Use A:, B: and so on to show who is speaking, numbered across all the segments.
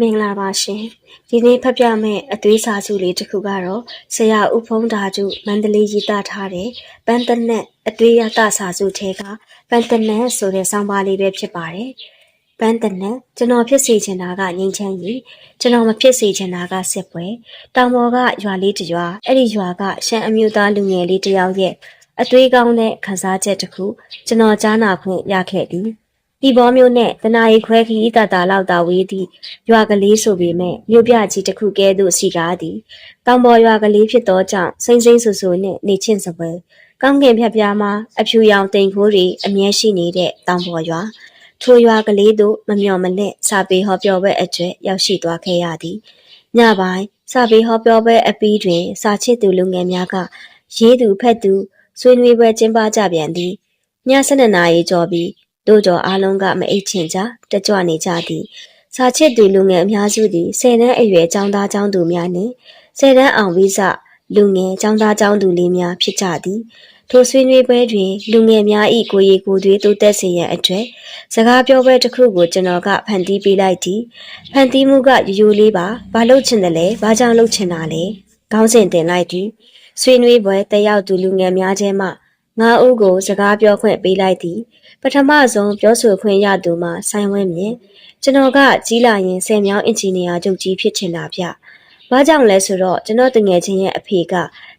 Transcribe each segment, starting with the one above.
A: မင်္ဂလာပါရှင်ဒီနေ့ဖတ်ပြမယ့်အသွေးစာစုလေးတစ်ခုကတော့ဆရာဦးဖုံးဓာကျုမန္တလေးရေးသားထားတဲ့ပန်းတနက်အသွေးရတစာစုထဲကပန်းတနက်ဆိုတဲ့ဆောင်းပါးလေးပဲဖြစ်ပါတယ်ပန်းတနက်ကျွန်တော်ဖြစ်စေချင်တာကငြိမ်းချမ်းရေးကျွန်တော်မဖြစ်စေချင်တာကစစ်ပွဲတောင်ပေါ်ကရွာလေးတစ်ရွာအဲ့ဒီရွာကရှမ်းအမျိုးသားလူငယ်လေးတစ်ယောက်ရဲ့အသွေးကောင်းတဲ့ခန်းစားချက်တစ်ခုကျွန်တော်ကြားနာခွင့်ရခဲ့သည် ဒီဘောမျိုးနဲ့တနာရီခွဲခီးတတာလောက်တာဝေးသည့်ရွာကလေးဆိုပေမဲ့မြို့ပြကြီးတစ်ခုကဲ့သို့စီကားသည်တောင်ပေါ်ရွာကလေးဖြစ်သောကြောင့်စိမ့်စိမ့်ဆူဆူနှင့်နေချင်းစပွဲကောင်းကင်ဖြတ်ပြားမှာအဖြူရောင်တိမ်ခိုးတွေအမြဲရှိနေတဲ့တောင်ပေါ်ရွာထိုရွာကလေးသို့မမျှော်မလင့်စာပေဟောပြောပွဲအကျွဲ့ရောက်ရှိသွားခဲ့ရသည်ညပိုင်းစာပေဟောပြောပွဲအပီးတွင် စာချစ်သူလူငယ်များကရေးသူဖက်သူဆွေးနွေးပွဲကျင်းပကြပြန်သည်ည7:00နာရီကျော်ပြီး တို့တော်အားလုံးကမအိတ်ချင်ကြတက်ကြွနေကြသည်စာချစ်သူလူငယ်အများစုသည်ဆယ်တန်းအရွယ်ចောင်းသားចောင်းသူများနှင့်ဆယ်တန်းအောင်ဝိဇလူငယ်ចောင်းသားចောင်းသူလေးများဖြစ်ကြသည်ထိုဆွေးနွေးပွဲတွင်လူငယ်များ၏ကိုယ်ရည်ကိုယ်သွေးတိုးတက်စေရန်အတွက်စကားပြောပွဲတစ်ခုကိုကျွန်တော်ကဖန်တီးပေးလိုက်သည်ဖန်တီးမှုကရိုးရိုးလေးပါဘာလို့ချင်တယ်လဲဘာကြောင့်လုပ်ချင်တာလဲခေါင်းစဉ်တင်လိုက်သည်ဆွေးနွေးပွဲတက်ရောက်သူလူငယ်များထဲမှငါးဦးကိုစကားပြောခွင့်ပေးလိုက်သည် ပထမဆုံးပြောဆိုခွင့်ရသူမှာဆိုင်ဝင်းမြင်ကျွန်တော်ကကြီးလာရင်ဆယ်မြောင်းအင်ဂျင်နီယာချုပ်ကြီးဖြစ်ချင်တာဗျ။ဘာကြောင့်လဲဆိုတော့ကျွန်တော်တငယ်ချင်းရဲ့အဖေက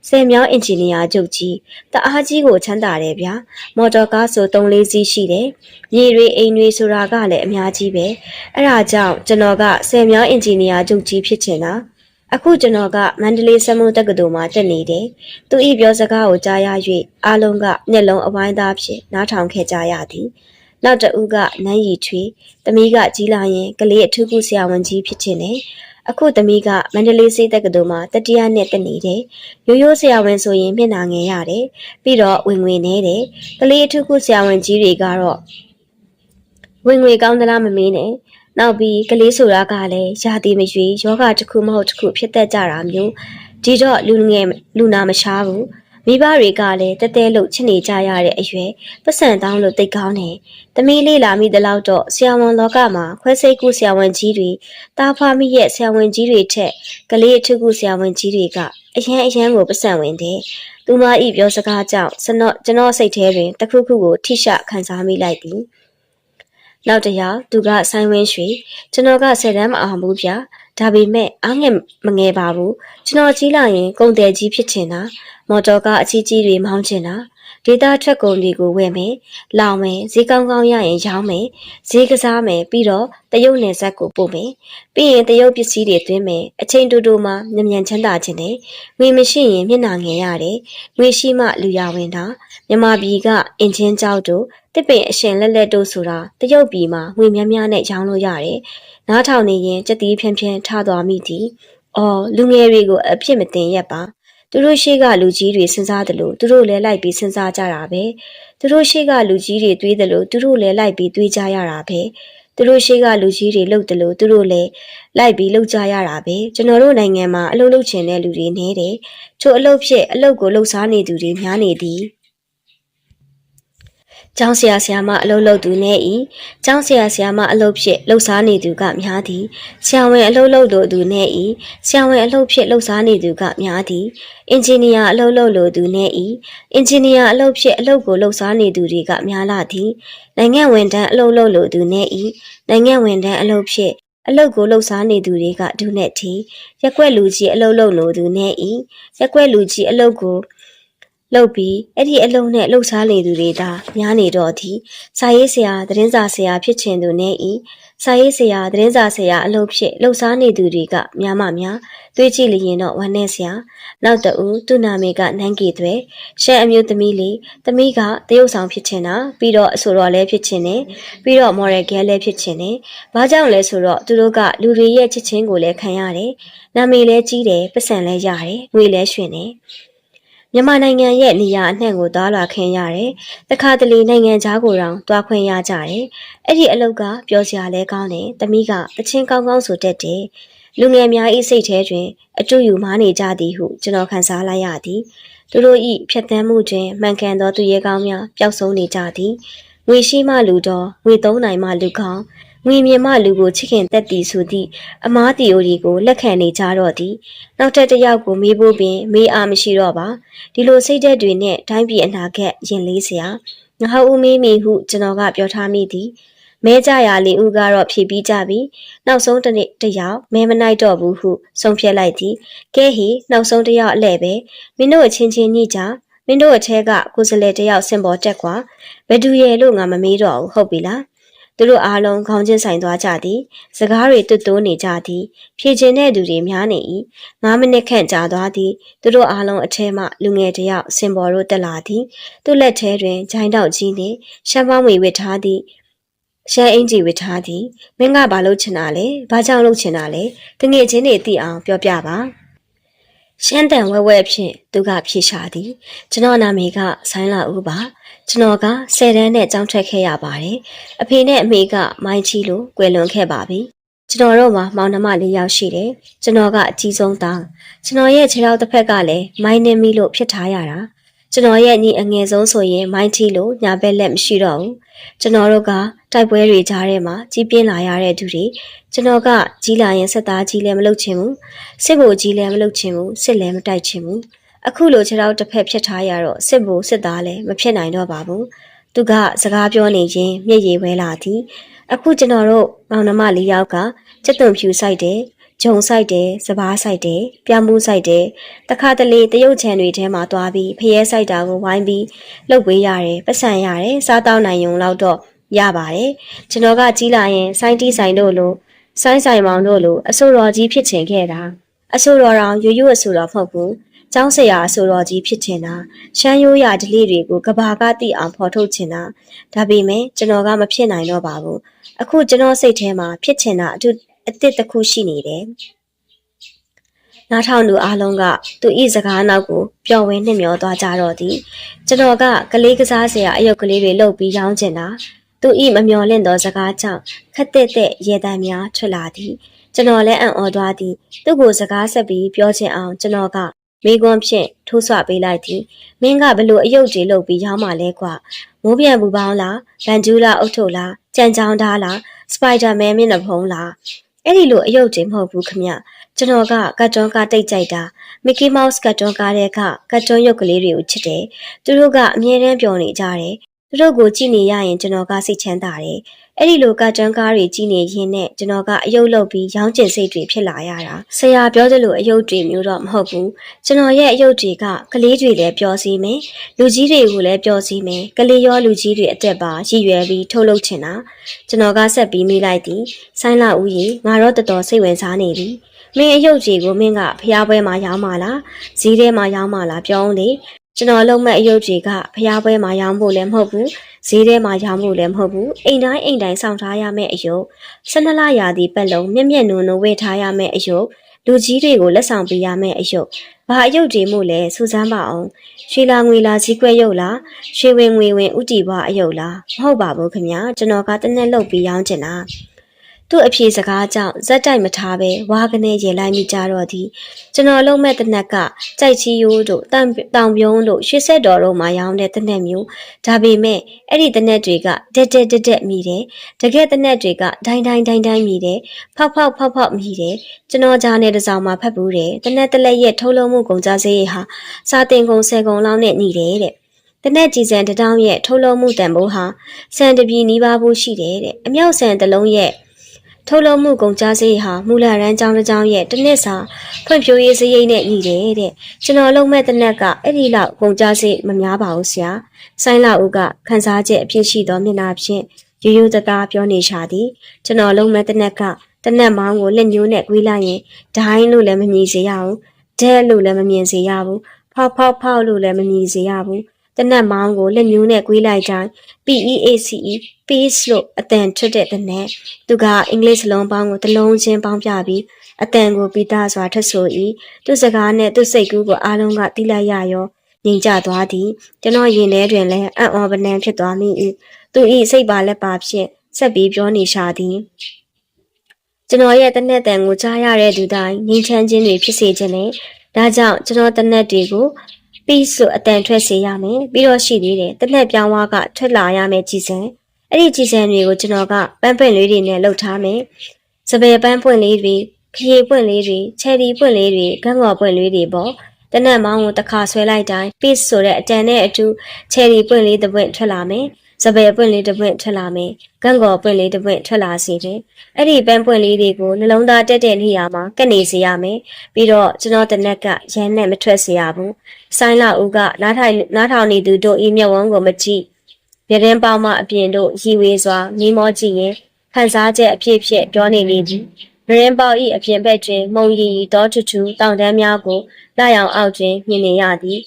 A: ဆယ်မြောင်းအင်ဂျင်နီယာချုပ်ကြီးတအားကြီးကိုချမ်းသာတယ်ဗျာ။မော်တော်ကားဆို3လေးစီးရှိတယ်။မြေတွေအိမ်တွေဆိုတာကလည်းအများကြီးပဲ။အဲ့ဒါကြောင့်ကျွန်တော်ကဆယ်မြောင်းအင်ဂျင်နီယာချုပ်ကြီးဖြစ်ချင်တာ။ အခုကျွန်တော်ကမန္တလေးစက်မှုတက္ကသိုလ်မှာတက်နေတယ်။သူဤပြောစကားကိုကြားရ၍အားလုံးကမျက်လုံးအဝိုင်းသားဖြင့်နားထောင်ခဲ့ကြရသည်။နောက်တဦးကနန်းရီထွေတမီးကကြီးလာရင်ကလေးအထူးကုဆရာဝန်ကြီးဖြစ်ချင်တယ်။အခုတမီးကမန္တလေးစေတက္ကသိုလ်မှာတတိယနှစ်တက်နေတယ်။ရိုးရိုးဆရာဝန်ဆိုရင်မျက်နှာငယ်ရတယ်။ပြီးတော့ဝင်ငွေနေတယ်။ကလေးအထူးကုဆရာဝန်ကြီးတွေကတော့ဝင်ငွေကောင်းသလားမမေးနဲ့။ နောက်ပြီးကလေးဆိုတာကလည်းရာသီမရွေယောဂတစ်ခုမဟုတ်တစ်ခုဖြစ်တတ်ကြတာမျိုးဒီတော့လူငယ်လူနာမရှားဘူးမိဘတွေကလည်းတဲတဲလို့ချစ်နေကြရတဲ့အရွယ်ပတ်စံတောင်းလို့တိတ်ကောင်းတယ်တမီးလေးလာမိတဲ့လောက်တော့ဆရာဝန်လောကမှာခွဲစိတ်ကူဆရာဝန်ကြီးတွေတာဖာမိရဲ့ဆရာဝန်ကြီးတွေထက်ကလေးအထုကူဆရာဝန်ကြီးတွေကအရန်အရန်ကိုပတ်စံဝင်တယ်သူမဤပြောစကားကြောင့်စနော့ကျွန်တော်စိတ်ထဲတွင်တစ်ခုခုကိုထိရှခံစားမိလိုက်သည် နောက်တစ်ယောက်သူကဆိုင်ဝင်းရွှေကျွန်တော်ကဆယ်တန်းမအောင်ဘူးဗျာဒါပေမဲ့အားငယ်မငယ်ပါဘူးကျွန်တော်ကြီးလာရင်ကုန်တယ်ကြီးဖြစ်ချင်တာမော်တော်ကားအကြီးကြီးတွေမောင်းချင်တာ ဒေတာထွက်ကုန်တွေကိုဝယ်မယ်လောင်မယ်ဈေးကောင်းကောင်းရရင်ရောင်းမယ်ဈေးကစားမယ်ပြီးတော့တရုတ်နယ်စပ်ကိုပို့မယ်ပြီးရင်တရုတ်ပစ္စည်းတွေသွင်းမယ်အချိန်တူတူမှညံ့ညံ့ချမ်းသာခြင်းနဲ့ငွေမရှိရင်မျက်နှာငယ်ရတယ်ငွေရှိမှလူရဝင်တာမြမပြည်ကအင်ချင်းကြောက်တို့တစ်ပင်အရှင်လက်လက်တို့ဆိုတာတရုတ်ပြည်မှာငွေများများနဲ့ရောင်းလို့ရတယ်။နားထောင်နေရင်ကြက်တီးဖြန်းဖြန်းထသွားမိသည်။အော်လူငယ်တွေကိုအဖြစ်မတင်ရက်ပါ။ သူတို့ရှိကလူကြီးတွေစဉ်းစားတယ်လို့သူတို့လည်းလိုက်ပြီးစဉ်းစားကြတာပဲ။သူတို့ရှိကလူကြီးတွေတွေးတယ်လို့သူတို့လည်းလိုက်ပြီးတွေးကြရတာပဲ။သူတို့ရှိကလူကြီးတွေလှုပ်တယ်လို့သူတို့လည်းလိုက်ပြီးလှုပ်ကြရတာပဲ။ကျွန်တော်တို့နိုင်ငံမှာအလုပ်လုပ်ချင်တဲ့လူတွေနေတယ်။ချို့အလုပ်ဖြစ်အလုပ်ကိုလှုပ်ရှားနေသူတွေများနေသည်။ ကျောင်းဆရာဆရာမအလုပ်လုပ်သူနဲ့ဤကျောင်းဆရာဆရာမအလုပ်ဖြစ်လှုပ်ရှားနေသူကများသည်ဆရာဝန်အလုပ်လုပ်လို့သူနဲ့ဤဆရာဝန်အလုပ်ဖြစ်လှုပ်ရှားနေသူကများသည်အင်ဂျင်နီယာအလုပ်လုပ်လို့သူနဲ့ဤအင်ဂျင်နီယာအလုပ်ဖြစ်အလုပ်ကိုလှုပ်ရှားနေသူတွေကများလာသည်နိုင်ငံဝန်ထမ်းအလုပ်လုပ်လို့သူနဲ့ဤနိုင်ငံဝန်ထမ်းအလုပ်ဖြစ်အလုတ်ကိုလှုပ်ရှားနေသူတွေကဒုနဲ့တီရက်ွက်လူကြီးအလုတ်လုံလို့သူနဲ့ဤရက်ွက်လူကြီးအလုတ်ကို လှုပ်ပြီးအဲ့ဒီအလုံးနဲ့လှုပ်ရှားနေသူတွေဒါများနေတော့သည်စာရေးဆရာသတင်းစာဆရာဖြစ်ချင်သူနဲ့ဤစာရေးဆရာသတင်းစာဆရာအလုပ်ဖြစ်လှုပ်ရှားနေသူတွေကများမှများတွေးကြည့်လျင်တော့ဝမ်းနဲ့ဆရာနောက်တဦးသူ့နာမည်ကနန်းကီသွဲရှမ်းအမျိုးသမီးလေးသမီးကတရုတ်ဆောင်ဖြစ်ချင်တာပြီးတော့အဆိုတော်လည်းဖြစ်ချင်တယ်ပြီးတော့ moral girl လည်းဖြစ်ချင်တယ်ဘာကြောင့်လဲဆိုတော့သူတို့ကလူတွေရဲ့ချစ်ချင်းကိုလည်းခံရတယ်နာမည်လည်းကြီးတယ်ပတ်စံလည်းရတယ်ငွေလည်းရွှင်တယ် မြန်မာနိုင်ငံရဲ့နေရာအနှံ့ကိုသွားလာခင်ရတယ်။တခါတလေနိုင်ငံခြားကိုတောင်သွားခွင့်ရကြတယ်။အဲ့ဒီအလုပ်ကပျော်စရာလဲကောင်းတယ်။တမိကတချင်းကောင်းကောင်းဆိုတတ်တယ်။လူငယ်များဤစိတ်ထဲတွင်အတူယူမားနေကြသည်ဟုကျွန်တော်ခန်းစားလိုက်ရသည်။သူတို့ဤဖြတ်သန်းမှုတွင်မှန်ကန်သောသူရဲကောင်းများပျောက်ဆုံးနေကြသည်။ငွေရှိမှလူတော်ငွေသုံးနိုင်မှလူကောင်း ငွေမြင်မလူကိုချစ်ခင်တက်တီဆိုသည့်အမားတီယိုဒီကိုလက်ခံနေကြတော့သည်နောက်ထပ်တစ်ယောက်ကိုမေးဖို့ပင်မေးအားမရှိတော့ပါဒီလိုစိတ်သက်တွေနဲ့တိုင်းပြည်အနာဂတ်ရင်လေးစရာငါဟုတ်ဦးမေးမိဟုကျွန်တော်ကပြောထားမိသည်မဲကြရာလေးဦးကတော့ဖြေပြီးကြပြီနောက်ဆုံးတစ်နေ့တစ်ယောက်မဲမနိုင်တော့ဘူးဟုဆုံးဖြတ်လိုက်သည်ကဲဟီနောက်ဆုံးတစ်ယောက်အလဲ့ပဲမင်းတို့အချင်းချင်းညှိကြမင်းတို့အထက်ကကိုယ်စလဲတစ်ယောက်စင်ပေါ်တက်ကွာဘယ်သူရဲ့လို့ငါမမေးတော့ဘူးဟုတ်ပြီလား သူတို့အားလုံးခေါင်းချင်းဆိုင်သွားကြသည် စကားတွေတွတ်တိုးနေကြသည် ဖြည့်ခြင်းတဲ့သူတွေများနေ၏9မိနစ်ခန့်ကြာသွားသည်သူတို့အားလုံးအထဲမှလူငယ်တစ်ယောက်စင်ပေါ်တို့တက်လာသည် သူ့လက်ထဲတွင်ဂျိုင်းတောက်ကြီးနှင့်ရှမ်းပေါင်းဝေဝစ်ထားသည့်ရှမ်းအင်ကြီးဝစ်ထားသည်မင်းကဘာလုပ်ချင်တာလဲဘာကြောင့်လုပ်ချင်တာလဲတငယ်ချင်းတွေသိအောင်ပြောပြပါ ရှမ်းတန်ဝဲဝဲဖြင့်သူကဖြေရှာသည်ကျွန်တော်နာမည်ကဆိုင်းလာဦးပါကျွန်တော်က10တန်းနဲ့ကျောင်းထွက်ခဲ့ရပါတယ်အဖေနဲ့အမေကမိုင်းချီလို့ကွယ်လွန်ခဲ့ပါပြီကျွန်တော်တို့မှာမောင်နှမလေးယောက်ရှိတယ်ကျွန်တော်ကအကြီးဆုံးသားကျွန်တော်ရဲ့ခြေထောက်တစ်ဖက်ကလည်းမိုင်းနေမိလို့ဖြစ်ထားရတာကျွန်တော်ရဲ့ညီအငယ်ဆုံးဆိုရင်မိုင်းချီလို့ညာဘက်လက်မရှိတော့ဘူးကျွန်တော်တို့ကတိုက်ပွဲတွေကြားထဲမှာကြီးပြင်းလာရတဲ့သူတွေကျွန်တော်ကကြီးလာရင်စစ်သားကြီးလည်းမလုပ်ချင်ဘူးစစ်ဘိုလ်ကြီးလည်းမလုပ်ချင်ဘူးစစ်လည်းမတိုက်ချင်ဘူးအခုလိုခြေထောက်တစ်ဖက်ဖြစ်ထားရတော့စစ်ဘိုလ်စစ်သားလည်းမဖြစ်နိုင်တော့ပါဘူးသူကစကားပြောနေရင်မျက်ရည်ဝဲလာသည်အခုကျွန်တော်တို့မောင်နှမလေးယောက်ကစက်သွန်ဖြူဆိုင်တယ်ဂျုံဆိုင်တယ်စပားဆိုင်တယ်ပြောင်းမှုဆိုင်တယ်တခါတလေတရုတ်ချန်တွေထဲမှာသွားပြီးဖျဲဆိုင်တာကိုဝိုင်းပြီးလှုပ်ပေးရတယ်ပတ်စံရတယ်စားတောင်းနိုင်ုံလောက်တော့ ရပါတယ်ကျွန်တော်ကကြီးလာရင်စိုင်းတီးဆိုင်တို့လိုစိုင်းဆိုင်မောင်တို့လိုအဆိုတော်ကြီးဖြစ်ချင်ခဲ့တာအဆိုတော်တော်ရိုးရိုးအဆိုတော်မဟုတ်ဘူးကျောင်းဆရာအဆိုတော်ကြီးဖြစ်ချင်တာရှမ်းရိုးရဓလေ့တွေကိုကဘာကတိအောင်ဖော်ထုတ်ချင်တာဒါပေမဲ့ကျွန်တော်ကမဖြစ်နိုင်တော့ပါဘူးအခုကျွန်တော်စိတ်ထဲမှာဖြစ်ချင်တာအတူအစ်စ်တစ်ခုရှိနေတယ်နားထောင်သူအားလုံးကသူဤစကားနောက်ကိုပျော်ဝင်းနှင့်မျောသွားကြတော့သည်ကျွန်တော်ကကလေးကစားစရာအယုတ်ကလေးတွေလှုပ်ပြီးရောင်းချင်တာ သူဤမမျော်လင့်သောစကားကြောင့်ခက်တဲ့တဲ့ရေတံများထွက်လာသည်ကျွန်တော်လည်းအံ့ဩသွားသည်သူ့ကိုစကားဆက်ပြီးပြောချင်အောင်ကျွန်တော်ကမိကွန်းဖြင့်ထိုးဆွပေးလိုက်သည်မင်းကဘလို့အယုတ်တွေလှုပ်ပြီးရောင်းမှလဲကွာမိုးပြန်ပူပေါင်းလားဗန်ဂျူးလားအုတ်ထုတ်လားကြံကြောင်သားလားစပိုက်ဒါမန်မျက်နှာဖုံးလားအဲ့ဒီလိုအယုတ်တွေမဟုတ်ဘူးခမကျွန်တော်ကကတ်တွန်းကားတိတ်ကြိုက်တာမီကီမောက်စ်ကတ်တွန်းကားတဲ့ကကတ်တွန်းရုပ်ကလေးတွေကိုချစ်တယ်သူတို့ကအမြဲတမ်းပျော်နေကြတယ် သူတို့ကိုကြည့်နေရရင်ကျွန်တော်ကစိတ်ချမ်းသာတယ်အဲ့ဒီလိုကတ်တွန်းကားတွေကြည့်နေရင်နဲ့ကျွန်တော်ကအယုတ်လုတ်ပြီးရောင်းကျင်စိတ်တွေဖြစ်လာရတာဆရာပြောသလိုအယုတ်တွေမျိုးတော့မဟုတ်ဘူးကျွန်တော်ရဲ့အယုတ်တွေကကလေးတွေလည်းပျော်စီမယ်လူကြီးတွေကိုလည်းပျော်စီမယ်ကလေးရောလူကြီးတွေအသက်ပါရည်ရွယ်ပြီးထုတ်လုပ်ချင်တာကျွန်တော်ကဆက်ပြီးမိလိုက်သည်ဆိုင်းလာဦးကြီးငါတော့တော်တော်စိတ်ဝင်စားနေပြီမင်းအယုတ်ကြီးကိုမင်းကဖျားပွဲမှာရောင်းပါလားဈေးထဲမှာရောင်းပါလားပြောင်းလေ ကျွန်တော်လုံးမဲ့အယုတ်ကြီးကဖျားပွဲမှာရောင်းဖို့လည်းမဟုတ်ဘူးဈေးထဲမှာရောင်းဖို့လည်းမဟုတ်ဘူးအိမ်တိုင်းအိမ်တိုင်းစောင့်ထားရမယ့်အယုတ်ဆနလရာသီပတ်လုံးမျက်မျက်နုံနုံဝေ့ထားရမယ့်အယုတ်လူကြီးတွေကိုလက်ဆောင်ပေးရမယ့်အယုတ်ဘာအယုတ်တွေမို့လဲစူးစမ်းပါအောင်ရွှေလာငွေလာကြီးကွက်ရုပ်လားရွှေဝင်ငွေဝင်ဥတီဘွားအယုတ်လားမဟုတ်ပါဘူးခင်ဗျာကျွန်တော်ကတနက်လုတ်ပြီးရောင်းချင်တာ သူ့အဖြေစကားကြောင့်ဇက်တိုက်မထားပဲဝါကနေရေလိုက်မိကြတော့သည်ကျွန်တော်လုံးမဲ့တနက်ကကြိုက်ချီယိုးတို့တန်တောင်ပြုံးတို့ရွှေဆက်တော်တို့မှာရောင်းတဲ့တနက်မျိုးဒါပေမဲ့အဲ့ဒီတနက်တွေကတက်တက်တက်တက်မိတယ်တကယ်တနက်တွေကဒိုင်းဒိုင်းဒိုင်းဒိုင်းမိတယ်ဖောက်ဖောက်ဖောက်ဖောက်မိတယ်ကျွန်တော်ကြားနေတစောင်မှာဖတ်ဘူးတယ်တနက်တလက်ရဲ့ထုတ်လုံးမှုကုန်ကြစေးဟာစာတင်ကုန်ဆယ်ကုန်လောက်နဲ့ညီတယ်တဲ့တနက်ကြည်စံတတောင်းရဲ့ထုတ်လုံးမှုတန်ဖိုးဟာစံတပြီနီးပါးဖို့ရှိတယ်တဲ့အမြောက်စံတစ်လုံးရဲ့ ထုတ်လုပ်မှုကုန်ကြစေးဟာမူလရန်ကြောင်းတစ်ကြောင်းရဲ့တစ်နှစ်စာဖွံ့ဖြိုးရေးစရိတ်နဲ့ညီတယ်တဲ့ကျွန်တော်လုံးမဲ့တနက်ကအဲ့ဒီလောက်ကုန်ကြစေးမများပါဘူးဆရာဆိုင်းလာဦးကခန်းစားချက်အဖြစ်ရှိသောမျက်နှာဖြင့်ရိုးရိုးသားသားပြောနေရှာသည်ကျွန်တော်လုံးမဲ့တနက်ကတနက်မောင်းကိုလက်ညှိုးနဲ့ကွေးလိုက်ရင်ဒိုင်းလို့လည်းမမြည်စေရဘူးဒဲလို့လည်းမမြင်စေရဘူးဖောက်ဖောက်ဖောက်လို့လည်းမမြည်စေရဘူး တနက်မောင်းကိုလက်ညှိုးနဲ့ကွေးလိုက်တိုင်း PEACE peace လို့အတန်ထွက်တဲ့တနက်သူကအင်္ဂလိပ်စလုံးပေါင်းကိုတစ်လုံးချင်းပေါင်းပြပြီးအတန်ကိုပြီးသားစွာထပ်ဆို၏သူစကားနဲ့သူစိတ်ကူးကိုအားလုံးကတိလိုက်ရရောငြိမ်ကြသွားသည်ကျွန်တော်ရင်ထဲတွင်လည်းအံ့ဩပနံဖြစ်သွားမိ၏သူ၏စိတ်ပါလက်ပါဖြင့်ဆက်ပြီးပြောနေရှာသည်ကျွန်တော်ရဲ့တနက်တန်ကိုကြားရတဲ့သူတိုင်းငြိမ်ချမ်းခြင်းတွေဖြစ်စေခြင်းနဲ့ဒါကြောင့်ကျွန်တော်တနက်တွေကို ပြီးဆိုအတန်ထွက်စေရမယ်ပြီးတော့ရှိသေးတယ်တနက်ပြောင်းဝါကထွက်လာရမယ်ကြည်စံအဲ့ဒီကြည်စံတွေကိုကျွန်တော်ကပန်းပွင့်လေးတွေနဲ့လှုပ်ထားမယ်စပယ်ပန်းပွင့်လေးတွေခရီပွင့်လေးတွေချယ်ရီပွင့်လေးတွေဂန်းကော်ပွင့်လေးတွေပေါ့တနက်မောင်းကိုတစ်ခါဆွဲလိုက်တိုင်း piece ဆိုတဲ့အတန်နဲ့အတူချယ်ရီပွင့်လေးတစ်ပွင့်ထွက်လာမယ် စပယ်ပွင့်လေးတစ်ပွင့်ထွက်လာမယ်ဂန်းကော်ပွင့်လေးတစ်ပွင့်ထွက်လာစီတယ်အဲ့ဒီပန်းပွင့်လေးတွေကိုနှလုံးသားတက်တဲ့နေရာမှာကပ်နေစေရမယ်ပြီးတော့ကျွန်တော်တနက်ကရမ်းနဲ့မထွက်စေရဘူးဆိုင်းလာဦးကနားထိုင်နားထောင်နေသူတို့ဤမျက်ဝန်းကိုမကြည့်ရရင်ပေါမအပြင်တို့ရီဝေးစွာမိမောကြည့်ရင်ခန်းစားချက်အဖြစ်ဖြစ်ပြောနေလေသည်ရရင်ပေါဤအပြင်ဘက်တွင်မုံရီရီတောထူထူတောင်တန်းများကိုလာရောင်အောက်တွင်မြင်နေရသည်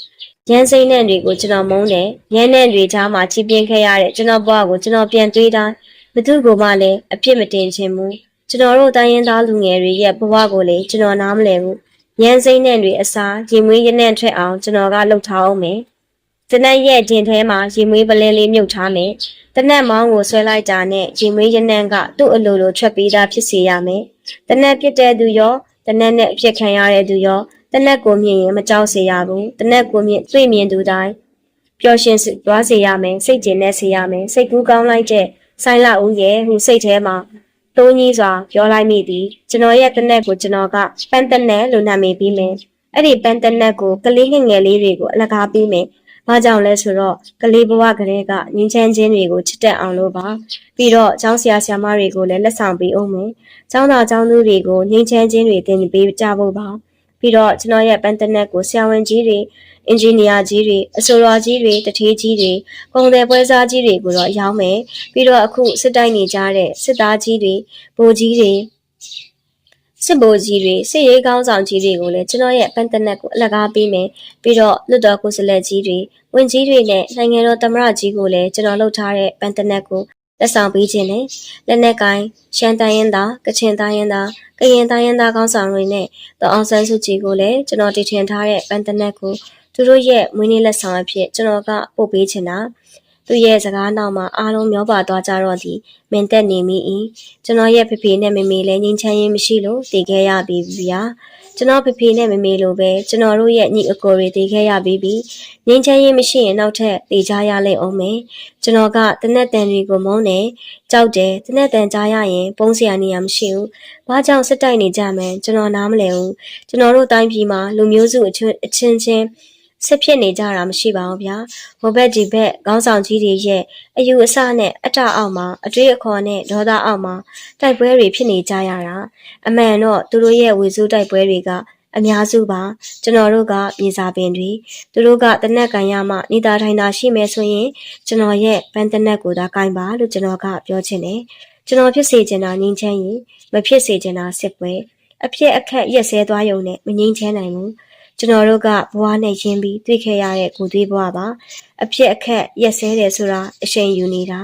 A: ရန်စိမ့်နဲ့တွေကိုကျွန်တော်မုန်းတယ်ရန်နဲ့တွေကြားမှာကြီးပြင်းခဲ့ရတဲ့ကျွန်တော်ဘဝကိုကျွန်တော်ပြန်တွေးတိုင်းဘသူကမှလည်းအပြစ်မတင်ခြင်းဘူးကျွန်တော်တို့တိုင်းရင်းသားလူငယ်တွေရဲ့ဘဝကိုလည်းကျွန်တော်နားမလည်ဘူးရန်စိမ့်နဲ့တွေအစားရင်မွေးရနံ့ထွက်အောင်ကျွန်တော်ကလှုပ်ထားအောင်မယ်တနက်ရဲ့ဂျင်ထဲမှာရေမွေးပလင်းလေးမြုပ်ထားမယ်။တနက်မောင်းကိုဆွဲလိုက်တာနဲ့ရေမွေးရနံ့ကသူ့အလိုလိုထွက်ပြီးသားဖြစ်စေရမယ်။တနက်ပြစ်တဲ့သူရောတနက်နဲ့အဖြစ်ခံရတဲ့သူရော တနက်ကိုမြင်ရင်မကြောက်စေရဘူး။တနက်ကိုမြင်တွေ့မြင်သူတိုင်းပျော်ရွှင်စေသွားစေရမယ်။စိတ်ကျဉ်နဲ့စေရမယ်။စိတ်ကူးကောင်းလိုက်တဲ့ဆိုင်လာဦးရဲ့ဟူစိတ်ထဲမှာတိုးကြီးစွာပြောလိုက်မိသည်ကျွန်တော်ရဲ့တနက်ကိုကျွန်တော်ကပန်းတနက်လို့နာမည်ပေးမယ်။အဲ့ဒီပန်းတနက်ကိုကလေးငယ်ငယ်လေးတွေကိုအလကားပေးမယ်။ဘာကြောင့်လဲဆိုတော့ကလေးဘဝကလေးကငင်းချမ်းခြင်းတွေကိုချစ်တတ်အောင်လို့ပါပြီးတော့ကျောင်းဆရာဆရာမတွေကိုလည်းလက်ဆောင်ပေးအောင်မယ်ကျောင်းသားကျောင်းသူတွေကိုငင်းချမ်းခြင်းတွေသင်ပေးကြဖို့ပါ ပြီးတော့ကျွန်တော်ရဲ့ပန်တနက်ကိုဆရာဝန်ကြီးတွေအင်ဂျင်နီယာကြီးတွေအဆိုတော်ကြီးတွေတထေးကြီးတွေပုံတယ်ပွဲစားကြီးတွေကိုတော့ရောင်းမယ်ပြီးတော့အခုစစ်တိုက်နေကြတဲ့စစ်သားကြီးတွေဗိုလ်ကြီးတွေစစ်ဗိုလ်ကြီးတွေစစ်ရေးကောင်းဆောင်ကြီးတွေကိုလည်းကျွန်တော်ရဲ့ပန်တနက်ကိုအလကားပေးမယ်ပြီးတော့လွတ်တော်ကိုယ်စားလှယ်ကြီးတွေဝင်ကြီးတွေနဲ့နိုင်ငံတော်သမ္မတကြီးကိုလည်းကျွန်တော်လှုပ်ထားတဲ့ပန်တနက်ကို လက်ဆောင်ပေးခြင်းနဲ့လက်နက်ကိုင်းရှမ်းတိုင်းရင်းသားကချင်တိုင်းရင်းသားကရင်တိုင်းရင်းသားကောင်းဆောင်တွေနဲ့ဒေါအောင်ဆန်းစုကြည်ကိုလည်းကျွန်တော်တည်ထင်ထားတဲ့ပန်တနက်ကိုသူတို့ရဲ့မွေးနေ့လက်ဆောင်အဖြစ်ကျွန်တော်ကပို့ပေးချင်တာသူရဲ့စကားနောက်မှာအားလုံးမျောပါသွားကြတော့သည်မင်သက်နေမိ၏ကျွန်တော်ရဲ့ဖေဖေနဲ့မေမေလည်းငင်းချမ်းရင်မရှိလို့တည်ခဲ့ရပြီဗျာ ကျွန်တော်ဖေဖေနဲ့မမေလိုပဲကျွန်တော်တို့ရဲ့ညီအကိုတွေတည်ခဲ့ရပြီးပြီငင်းချမ်းရင်မရှိရင်နောက်ထပ်တည်ကြရလိမ့်အောင်မယ်ကျွန်တော်ကတနက်တန်တွေကိုမုန်းတယ်ကြောက်တယ်တနက်တန်ကြားရရင် ပုံးစရာနေရာမရှိဘူးဘာကြောင့်စစ်တိုက်နေကြမှန်းကျွန်တော်နားမလည်ဘူးကျွန်တော်တို့တိုင်းပြည်မှာလူမျိုးစုအချင်းအချင်း ချင်းစစ်ဖြစ်နေကြတာမရှိပါဘူးဗျာဟိုဘက်ဒီဘက်ခေါင်းဆောင်ကြီးတွေရဲ့အယူအဆနဲ့အတအောက်မှာအတွေးအခေါ်နဲ့ဒေါသအောက်မှာတိုက်ပွဲတွေဖြစ်နေကြရတာအမှန်တော့သူတို့ရဲ့ဝေစုတိုက်ပွဲတွေကအများစုပါကျွန်တော်တို့ကမြေစာပင်တွေသူတို့ကတနက်ကန်ရမှနေသားထိုင်တာရှိမယ်ဆိုရင်ကျွန်တော်ရဲ့ပန်းတနက်ကိုသာကင်ပါလို့ကျွန်တော်ကပြောချင်တယ်ကျွန်တော်ဖြစ်စေချင်တာငင်းချမ်းရင်မဖြစ်စေချင်တာစစ်ပွဲအဖြစ်အခက်ရက်စဲသွားရုံနဲ့မငင်းချမ်းနိုင်ဘူး ကျွန်တော်တို့ကဘဝနဲ့ရင်းပြီးတွေ့ခဲ့ရတဲ့ကိုယ်သွေးဘဝပါအဖြစ်အခက်ရက်စဲတယ်ဆိုတာအရှိန်ယူနေတာ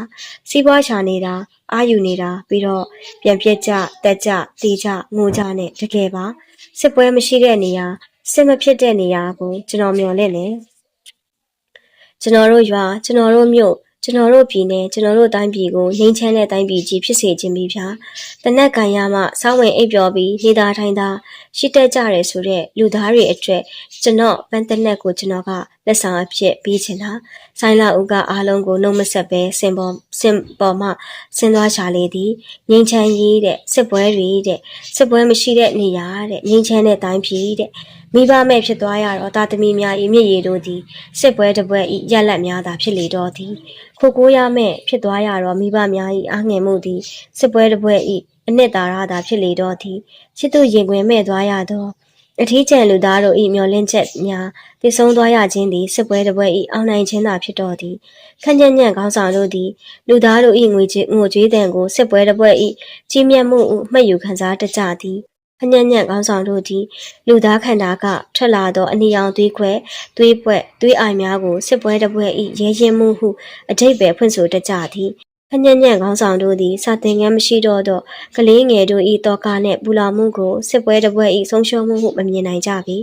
A: စီးပွားရှာနေတာအာယူနေတာပြီးတော့ပြန်ပြက်ကြတက်ကြတေးကြငိုကြနဲ့တကယ်ပါစစ်ပွဲမရှိတဲ့နေရာစစ်မဖြစ်တဲ့နေရာကိုကျွန်တော်မျှော်လင့်တယ်ကျွန်တော်တို့ရွာကျွန်တော်တို့မြို့ ကျွန်တော်တို့ပြည်နယ်ကျွန်တော်တို့တိုင်းပြည်ကိုငြိမ်းချမ်းတဲ့တိုင်းပြည်ကြီးဖြစ်စေခြင်းပြီးဗျာတနက်ကန်ရမှစောင်းဝင်အိပ်ပျော်ပြီးနေသားထိုင်သာရှိတက်ကြတယ်ဆိုတဲ့လူသားတွေအတွက်ကျွန်တော်ပန်တနက်ကိုကျွန်တော်ကလက်ဆောင်အဖြစ်ပြီးချင်တာဆိုင်လာဦးကအားလုံးကိုနှုတ်မဆက်ပဲစင်ပေါ်စင်ပေါ်မှဆင်းသွားရှာလေသည်ငိမ့်ချမ်းကြီးတဲ့စစ်ပွဲတွေတဲ့စစ်ပွဲမရှိတဲ့နေရာတဲ့ငိမ့်ချမ်းတဲ့တိုင်းပြည်တဲ့မိဘမဲ့ဖြစ်သွားရတော့တာသမီများဤမြင့်ရည်တို့သည်စစ်ပွဲတစ်ပွဲဤရက်လက်များသာဖြစ်လေတော့သည်ခိုကိုးရမဲ့ဖြစ်သွားရတော့မိဘများဤအားငယ်မှုသည်စစ်ပွဲတစ်ပွဲဤအနှစ်သာရသာဖြစ်လေတော့သည်ချစ်သူရင်ခွင်မဲ့သွားရတော့အထီးကျန်လူသားတို့ဤမျောလင့်ချက်များတည်ဆုံးသွားရခြင်းသည်စစ်ပွဲတစ်ပွဲဤအောင်နိုင်ခြင်းသာဖြစ်တော်သည်ခန့်ညံ့ညံ့ခေါင်းဆောင်တို့သည်လူသားတို့ဤငွေကြေးငိုကြွေးတန်ကိုစစ်ပွဲတစ်ပွဲဤကြီးမြတ်မှုဟုမှတ်ယူခံစားတတ်ကြသည် ခန့်ညံ့ညံ့ခေါင်းဆောင်တို့သည်လူသားခန္ဓာကထွက်လာသောအနီရောင်သွေးခွဲသွေးပွက်သွေးအိုင်များကိုစစ်ပွဲတစ်ပွဲဤရဲရင်မှုဟုအတိတ်ပဲဖွင့်ဆိုတတ်ကြသည်ခညံ့ညံ့ခေါင်းဆောင်တို့သည်စာသင်ခန်းမရှိတော့သောကလေးငယ်တို့၏တောကနှင့်ပူလောင်မှုကိုစစ်ပွဲတစ်ပွဲ၏ဆုံးရှုံးမှုဟုမမြင်နိုင်ကြပြီ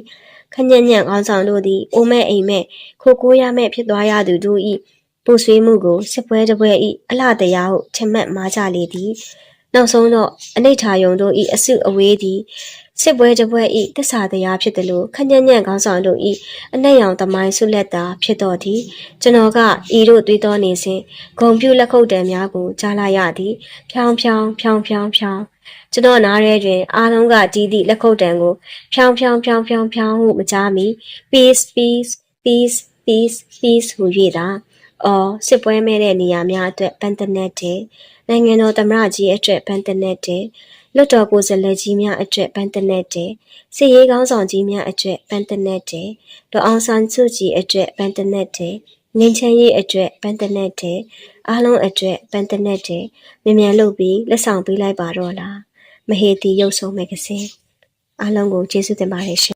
A: ခညံ့ညံ့ခေါင်းဆောင်တို့သည်အိုမဲ့အိမ်မဲ့ခိုကိုးရမဲ့ဖြစ်သွားရသူတို့၏ပူဆွေးမှုကိုစစ်ပွဲတစ်ပွဲ၏အလှတရားဟုထင်မှတ်မှားကြလေသည် နောက်ဆုံးတော့အနိဋ္ဌာယုံတို့ဤအစုအဝေးသည်စစ်ပွဲကြပွဲဤတစ္ဆာတရားဖြစ်တယ်လို့ခညံ့ညံ့ခေါင်းဆောင်တို့ဤအနက်ရောင်သမိုင်းဆုလက်တာဖြစ်တော်သည်ကျွန်တော်ကဤတို့တွေးတော်နေစဉ်ဂုံပြူလက်ခုပ်တံများကိုကြားလိုက်ရသည်ဖြောင်းဖြောင်းဖြောင်းဖြောင်းဖြောင်းကျွန်တော်နားရဲတွင်အားလုံးကတီးသည့်လက်ခုပ်တံကိုဖြောင်းဖြောင်းဖြောင်းဖြောင်းဖြောင်းဟုမကြားမီ peace peace peace peace peace ဟူ၍သာ အော်စစ်ပွဲမဲ့တဲ့နေရာများအတွက်ပန်တနက်တဲ့နိုင်ငံတော်သမ္မတကြီးအတွက်ပန်တနက်တဲ့လွတ်တော်ကိုယ်စားလှယ်ကြီးများအတွက်ပန်တနက်တဲ့စစ်ရေးကောင်းဆောင်ကြီးများအတွက်ပန်တနက်တဲ့ဒေါ်အောင်ဆန်းစုကြည်အတွက်ပန်တနက်တဲ့ငင်းချမ်းရေးအတွက်ပန်တနက်တဲ့အားလုံးအတွက်ပန်တနက်တဲ့မြန်မြန်လုပ်ပြီးလက်ဆောင်ပေးလိုက်ပါတော့လားမဟေတီရုပ်ဆုံးမဂ္ဂဇင်းအားလုံးကိုကျေးဇူးတင်ပါတယ်ရှင်